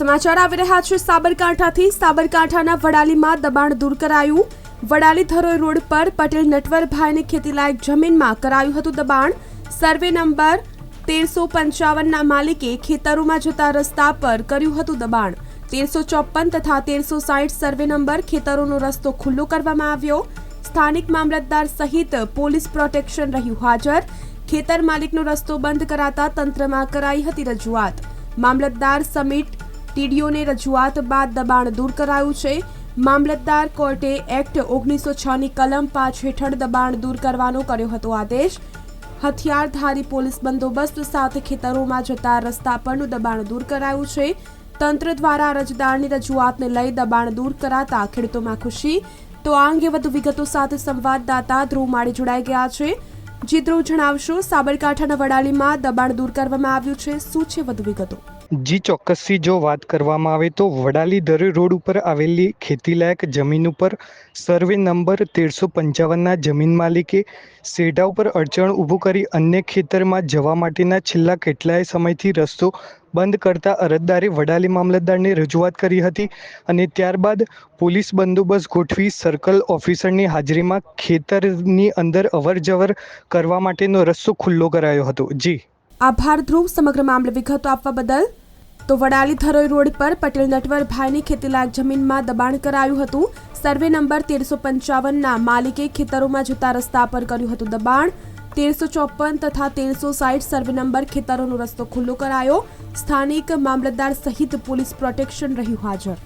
સમાચાર આવી રહ્યા છે. સાબરકાંઠાથી સાબરકાંઠાના વડાલીમાં દબાણ દૂર કરાયું. વડાલી ધરોઈ રોડ પર પટેલ નટવરભાઈની ખેતીલાયક જમીનમાં કરાયું હતું દબાણ. સર્વે નંબર તેરસો પંચાવનના માલિકે ખેતરોમાં જતા રસ્તા પર કર્યું હતું દબાણ. તેરસો ચોપન તથા તેરસો સાઠ સર્વે નંબર ખેતરોનો રસ્તો ખુલ્લો કરવામાં આવ્યો. સ્થાનિક મામલતદાર સહિત પોલીસ પ્રોટેક્શન રહ્યું હાજર. ખેતર માલિકનો રસ્તો બંધ કરાતા તંત્રમાં કરાઈ હતી રજૂઆત. મામલતદાર સમિટ ટીડીઓને રજૂઆત બાદ દબાણ દૂર કરાયું છે. મામલતદાર કોર્ટે એક્ટ ઓગણીસો છની કલમ પાંચ હેઠળ દબાણ દૂર કરવાનો કર્યો હતો આદેશ. હથિયારધારી પોલીસ બંદોબસ્ત સાથે ખેતરોમાં જતા રસ્તા પરનું દબાણ દૂર કરાયું છે. તંત્ર દ્વારા અરજદારની રજૂઆતને લઈ દબાણ દૂર કરાતા ખેડૂતોમાં ખુશી. તો આ અંગે વધુ વિગતો સાથે સંવાદદાતા ધ્રુવ માળી જોડાઈ ગયા છે. જે ધ્રુવ જણાવશો, સાબરકાંઠાના વડાલીમાં દબાણ દૂર કરવામાં આવ્યું છે. શું છે વધુ વિગતો? જી, ચોક્કસથી જો વાત કરવામાં આવે તો વડાલી દરે રોડ ઉપર આવેલી ખેતીલાયક જમીન ઉપર સર્વે નંબર તેરસો પંચાવનના જમીન માલિકે સેઢા ઉપર અડચણ ઊભું કરી અન્ય ખેતરમાં જવા માટેના છેલ્લા કેટલાય સમયથી રસ્તો બંધ કરતા અરજદારે વડાલી મામલતદારને રજૂઆત કરી હતી અને ત્યારબાદ પોલીસ બંદોબસ્ત ગોઠવી સર્કલ ઓફિસરની હાજરીમાં ખેતરની અંદર અવરજવર કરવા માટેનો રસ્તો ખુલ્લો કરાયો હતો. જી. આભાર ધ્રુવ. સમગ્ર મામલે વિગતો આપવા બદલ તો વડાલી ધરોઈ રોડ પર પટેલ નટવરભાઈની ખેતીલાયક જમીનમાં દબાણ કરાયું હતું. સર્વે નંબર તેરસો પંચાવનના માલિકે ખેતરોમાં જતા રસ્તા પર કર્યું હતું દબાણ. તેરસો ચોપન તથા તેરસો સાઠ સર્વે નંબર ખેતરોનો રસ્તો ખુલ્લો કરાયો. સ્થાનિક મામલતદાર સહિત પોલીસ પ્રોટેક્શન રહ્યું હાજર.